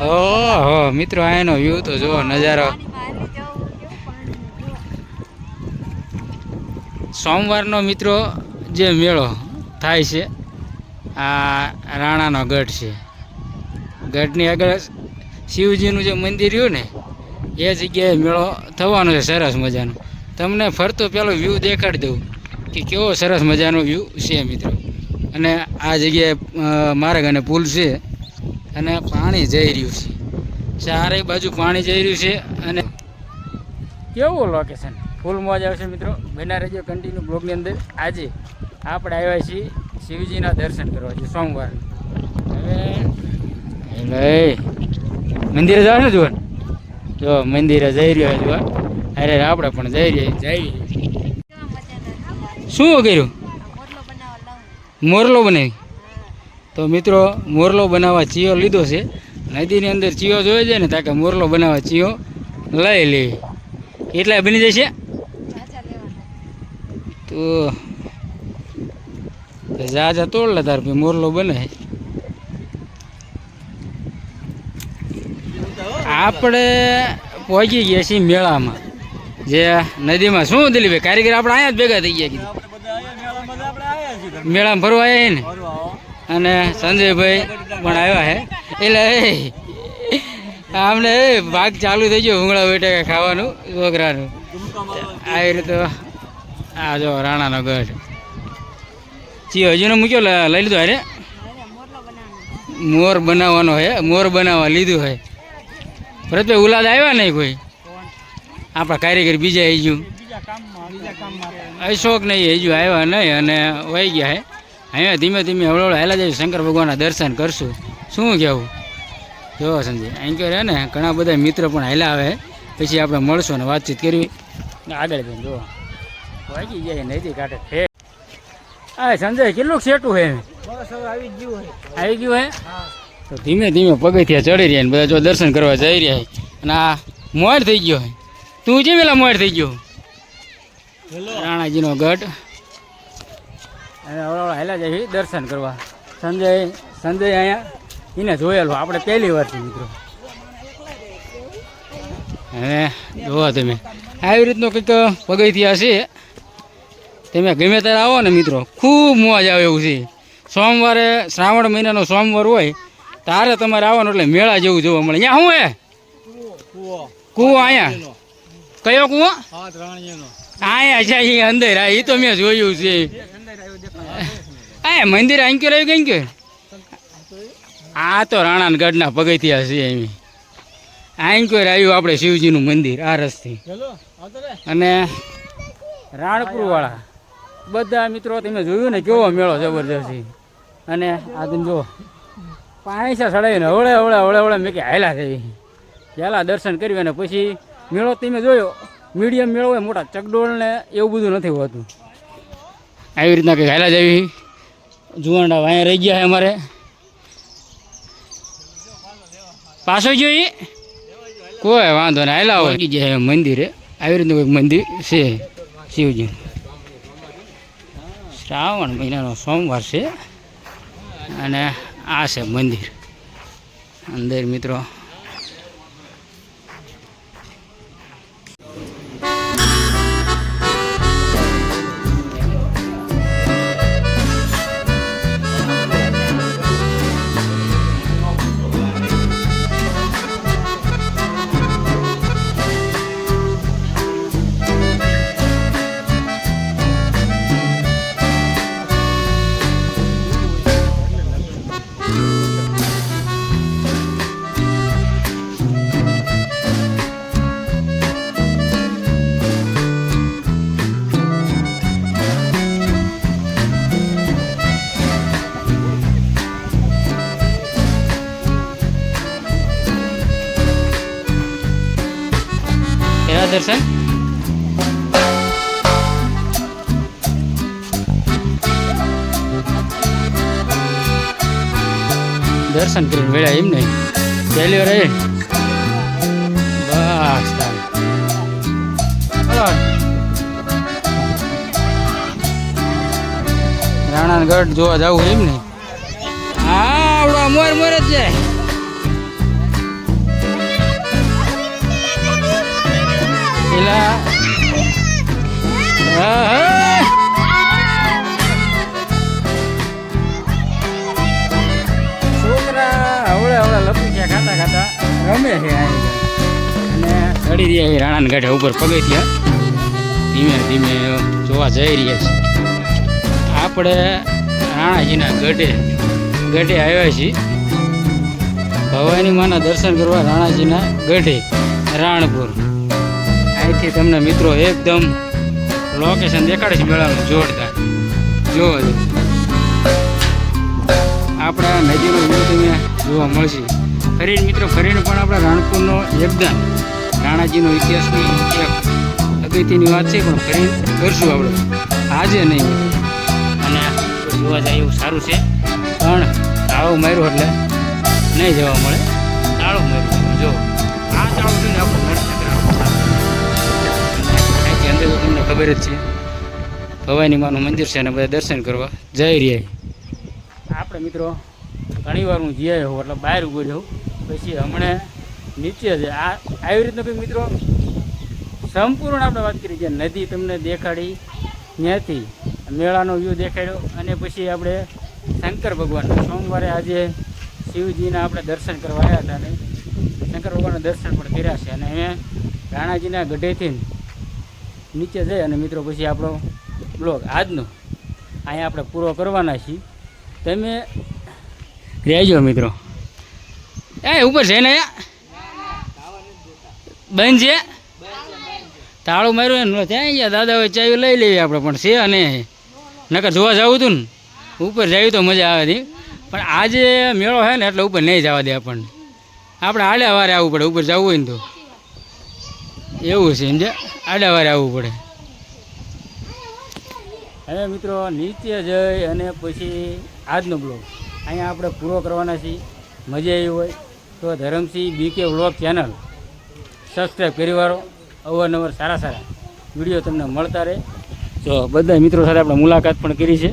ઓહો, મિત્રો, આનો વ્યૂ તો જો નજારો. સોમવારનો, મિત્રો, જે મેળો થાય છે, આ રાણાનો ગઢ છે. ગઢની આગળ શિવજીનું જે મંદિર રહ્યું ને, એ જગ્યાએ મેળો થવાનો છે, સરસ મજાનો. તમને ફરતો પેલો વ્યૂ દેખાડી દઉં કે કેવો સરસ મજાનો વ્યૂ છે, મિત્રો. અને આ જગ્યાએ માર્ગ અને પુલ છે. અને પાણી જઈ રહ્યું છે. ચારે બાજુ પાણી જઈ રહ્યું છે અને કેવું લોકેશન ફૂલ મોજ આવશે મિત્રો. બના રહેજો કન્ટિન્યુ બ્લોગની અંદર. આજે આપણે આવ્યા છીએ શિવજીના દર્શન કરવા છે સોમવાર. હવે મંદિરે જાવ ને જુઓ જો મંદિરે જઈ રહ્યો જુઓ અરે આપણે પણ જઈ રહ્યા જઈ શું કર્યું? મોરલો બનાવી? તો મિત્રો મોરલો બનાવવા ચિયો લીધો છે. નદીની અંદર ચિયો જોઈ જાય ને તાકે મોરલો બનાવવા ચિયો લઈ લે. કેટલા બની જશે? તો તો જા જા તોડ લે તાર પછી મોરલો બને. આપણે પહોંચી ગયા છીએ મેળામાં. જે નદીમાં શું દિલીપભાઈ કારીગર આપણે અહીંયા જ ભેગા થઈ ગયા કીધું. મેળામાં ફરવા આવ્યા ને? અને સંજયભાઈ પણ આવ્યા હે. એટલે આમને ભાગ ચાલુ થઈ ગયો ઉંગળા બેટા ખાવાનું છોકરાનું આવી રીતે આ જો રાણાનો ગઢ ચી હજુનો મૂક્યો? લઈ લીધો અરે મોર બનાવવાનો હે મોર બનાવવા લીધું હે. ભરતભાઈ ઉલાદ આવ્યા નહીં કોઈ? આપણા કારીગર બીજા આવી ગયું અશોક નહીં હજુ આવ્યા નહીં અને વહી ગયા હે. અહીંયા ધીમે ધીમે હળવળ હેલા જાય શંકર ભગવાનના દર્શન કરશું. શું કહેવું જો સંજય અહીં કહે ને ઘણા બધા મિત્રો પણ હેલા આવે. પછી આપણે મળશું અને વાતચીત કરવી. ને આગળ જઈને જો. વાગી જાય નદી કાંઠે ફે આ સંજય કેટલું સેટું હે આવી ગયું હે? તો ધીમે ધીમે પગથિયા ચડી રહ્યા ને બધા જો દર્શન કરવા જઈ રહ્યા. અને આ મોડ થઈ ગયો હે તું જે પેલા મોડ થઈ ગયો? રાણાજીનો ગઢ. અને હવળા હેલા જાય દર્શન કરવા. સંજય સંજય અહીંયા એને જોયેલો. આપણે પહેલી વાર મિત્રો. હે જોવા તમે. આવી રીતનો કંઈક પગથિયા છે. તમે ગમે ત્યારે આવો ને મિત્રો ખૂબ મોજ આવે એવું છે. સોમવારે શ્રાવણ મહિનાનો સોમવાર હોય તારે તમારે આવવાનું એટલે મેળા જેવું જોવા મળે. અહીંયા શું હે? કૂવો અહીંયા. કયો કૂવો? અહીંયા છે અંદર. આ એ તો મેં જોયું છે. આ મંદિર અંક્યો રહ્યું કઈ કે? આ તો રાણા ગઢના પગથિયા છે એમ. આંક્યોર આવ્યું આપણે શિવજીનું મંદિર આ રસ્તે. અને રાણપુરવાળા. બધા મિત્રો તમે જોયું ને કેવો મેળો જબરજસ્ત. અને આ તમે જો પાંચા સડાઈને હવળે હવળે હવળે હવળે મેં કે હાયલા થઈ પહેલાં દર્શન કર્યું અને પછી મેળો તમે જોયો. મીડિયમ મેળો હોય મોટા ચકડોળ ને એવું બધું નથી હોતું. આવી રીતના કંઈક હાયલા જેવી જુવાંડા અહીંયા રહી ગયા અમારે. પાછો જોઈ કોઈ વાંધો નહીં આવેલા હોય જાય મંદિરે. આવી રીતનું કોઈ મંદિર છે શિવજી. શ્રાવણ મહિનાનો સોમવાર છે. અને આ છે મંદિર. અંદર મિત્રો એના દર્શન દર્શન કરીને વેળા એમ નહીં. પહેલી વાર બસ. રાણાગઢ જોવા જવું એમ નહીં. હા, આવડો મોર મોર જ છે પેલા. છોકરા હવળે હવળે લપુસિયા ખાતા ખાતા રમે છે અને ચડી રહ્યા છે રાણાના ગાંઠે ઉપર પગથિયા ધીમે ધીમે જોવા જઈ રહ્યા છે. આપણે રાણાજીના ગઢે ગઢે આવ્યા છીએ. ભવાની માના દર્શન કરવા રાણાજીના ગઢે રાણપુર. અહીંથી તમને મિત્રો એકદમ લોકેશન દેખાડે છે મેળાનું જોરદાર. જોવો આપણા વ્યૂ તમે જોવા મળશે. ફરીને મિત્રો, ફરીને પણ આપણા રાણપુરનો યોગદાન રાણાજીનો ઇતિહાસની એક અગત્યની વાત છે, પણ ફરી કરશું આપણે. આજે નહીં. અને જોવા જાય એવું સારું છે. પણ તાળું માર્યું એટલે નહીં જવા મળે. તાળું માર્યું જો. ખબર જ છે. ભવાની માનું મંદિર છે અને બધા દર્શન કરવા. જઈ રહ્યા આપણે મિત્રો ઘણી વાર હું જઈ હોઉં એટલે બહાર ઊભો રહું. પછી હમણાં નીચે છે આ, આવી રીતના કંઈક મિત્રો સંપૂર્ણ આપણે વાત કરી. જે નદી તમને દેખાડી, ત્યાંથી મેળાનો વ્યૂ દેખાડ્યો અને પછી આપણે શંકર ભગવાન સોમવારે આજે શિવજીના આપણે દર્શન કરવા આવ્યા હતા અને શંકર ભગવાનના દર્શન પણ કર્યા છે. અને અહીંયા રાણાજીના ગઢેથી નીચે જઈ અને મિત્રો પછી આપણો બ્લોગ આજનો. અહીંયા આપણે પૂરો કરવાના છીએ. તમે રહેજો મિત્રો. એ, ઉપર છે ને બંધ છે? તાળું માર્યું ને ત્યાં ગયા દાદા હોય ચાવી લઈ લેવી આપણે, પણ છે અને નકર જોવા જવું હતું ને. ઉપર જવી તો મજા આવે હતી. પણ આજે મેળો છે ને, એટલે ઉપર નહીં જવા દે આપણને. આપણે આડે વારે આવવું પડે, ઉપર જવું હોય ને તો. એવું છે સમજે આડે વારે આવવું પડે. હવે મિત્રો નીચે જઈ અને પછી આજનો બ્લોગ. અહીંયા આપણે પૂરો કરવાના છીએ. મજા આવી હોય તો Dharamsinh BK vlog channel subscribe કરી વાળો. અવારનવાર સારા સારા વીડિયો તમને મળતા રહે. તો બધા મિત્રો સાથે આપણે મુલાકાત પણ કરી છે.